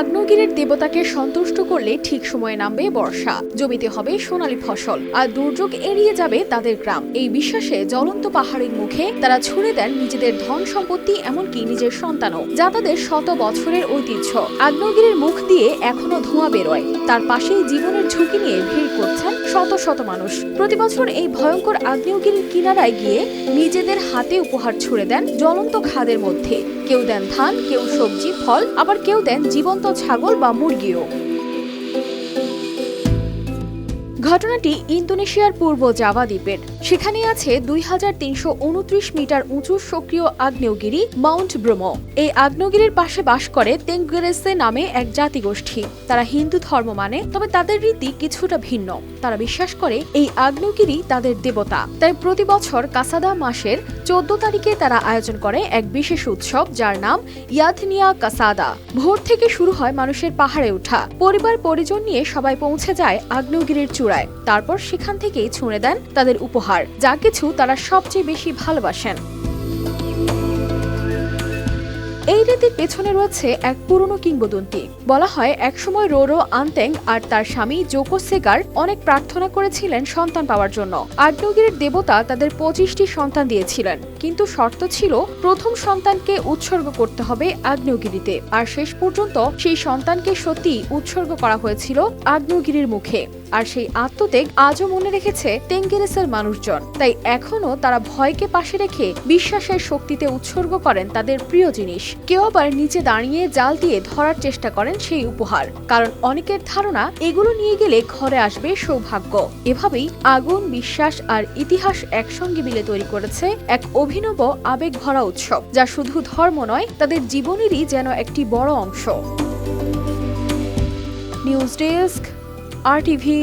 আগ্নেয়গিরির দেবতাকে সন্তুষ্ট করলে ঠিক সময়ে নামবে বর্ষা। জমিতে হবে সোনালী ফসল, আর দুর্যোগ এড়িয়ে যাবে তাদের গ্রাম। এই বিশ্বাসে জ্বলন্ত পাহাড়ের মুখে তারা ছুড়ে দেন নিজেদের ধন সম্পত্তি, এমনকি নিজের সন্তানও, যা তাদের শত বছরের ঐতিহ্য। আগ্নেয়গিরির মুখ দিয়ে এখনও ধোঁয়া বেরোয়। তার পাশেই জীবনের ঝুঁকি নিয়ে ভিড় করছেন শত শত মানুষ। প্রতি বছর এই ভয়ঙ্কর আগ্নেয়গিরির কিনারায় গিয়ে নিজেদের হাতে উপহার ছুড়ে দেন জ্বলন্ত খাদের মধ্যে। কেউ দেন ধান, কেউ সবজি, ফল, আবার কেউ দেন জীবন্ত ছাগল বা মুরগিও। ঘটনাটি ইন্দোনেশিয়ার পূর্ব জাভা দ্বীপের সেখানে আছে দুই হাজার তিনশো উনত্রিশ মিটার উঁচু সক্রিয় আগ্নেয়গিরি মাউন্ট ব্রোমো। এই আগ্নেয়গিরির পাশে বাস করে তেঙ্গেরেসে নামে এক জাতিগোষ্ঠী। তারা হিন্দু ধর্ম মানে তবে তাদের রীতি কিছুটা ভিন্ন। তারা বিশ্বাস করে, এই আগ্নেয়গিরি তাদের দেবতা। তাই প্রতি বছর কাসাদা মাসের চোদ্দ তারিখে তারা আয়োজন করে এক বিশেষ উৎসব, যার নাম ইয়াথনিয়া কাসাদা। ভোর থেকে শুরু হয় মানুষের পাহাড়ে ওঠা। পরিবার পরিজন নিয়ে সবাই পৌঁছে যায় আগ্নেয়গিরির চূড়ায়। তারপর সেখান থেকেই ছুঁড়ে দেন তাদের উপহার। যা কিছু তারা সবচেয়ে বেশি ভালোবাসেন। এই রীতির পেছনে রয়েছে এক পুরনো কিংবদন্তি। বলা হয়, একসময় রোরো আন্তেং আর তার স্বামী জোকো সেগার অনেক প্রার্থনা করেছিলেন সন্তান পাওয়ার জন্য। আগ্নেয়গিরির দেবতা তাদের পঁচিশটি সন্তান দিয়েছিলেন। কিন্তু শর্ত ছিল, প্রথম সন্তানকে উৎসর্গ করতে হবে আগ্নেয়গিরিতে আর শেষ পর্যন্ত সেই সন্তানকে সত্যি উৎসর্গ করা হয়েছিল আগ্নেয়গিরির মুখে। আর সেই আত্মত্যাগ আজও মনে রেখেছে তেঙ্গেরেসের মানুষজন। তাই এখনও তারা ভয়কে পাশে রেখে বিশ্বাসের শক্তিতে উৎসর্গ করেন তাদের প্রিয় জিনিস। কেউ আবার নিচে দাঁড়িয়ে জাল দিয়ে ধরার চেষ্টা করেন সেই উপহার। কারণ অনেকের ধারণা, এগুলো নিয়ে গেলে ঘরে আসবে সৌভাগ্য। এভাবেই আগুন, বিশ্বাস আর ইতিহাস একসঙ্গে মিলে তৈরি করেছে এক অভিনব আবেগ ভরা উৎসব, যা শুধু ধর্ম নয়, তাদের জীবনেরই যেন একটি বড় অংশ। নিউজ ডেস্ক আর টিভি